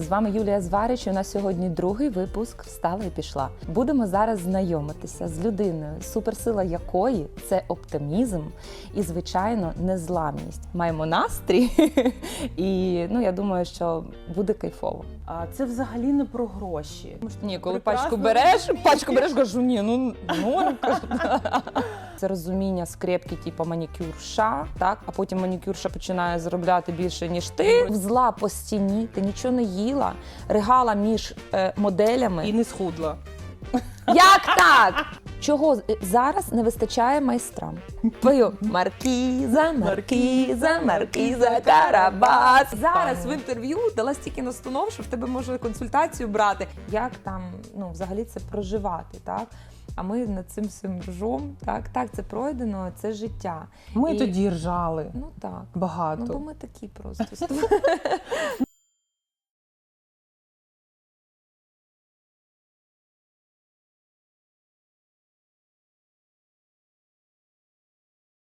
З вами Юлія Зварич. У нас сьогодні другий випуск Встала і пішла. Будемо зараз знайомитися з людиною, суперсила якої це оптимізм і, звичайно, незламність. Маємо настрій, і ну я думаю, що буде кайфово. А це взагалі не про гроші. Ні, коли Прекрасно пачку береш, пачку береш, кажу, ні, ну норм. кажу. Це розуміння скрепки, типу манікюрша, так, а потім манікюрша починає заробляти більше, ніж ти. Взла по стіні, ти нічого не їла, ригала між е, моделями. І не схудла. Як так? Чого зараз не вистачає майстрам? Пою Маркіза, Маркіза, Маркіза, Карабас. Зараз в інтерв'ю дала стільки настанов, що в тебе може консультацію брати. Як там ну, взагалі це проживати, так? А ми над цим всім ржом. Так, так, це пройдено, це життя. Ми І- тоді ржали Ну так. багато. Ну, бо ми такі просто.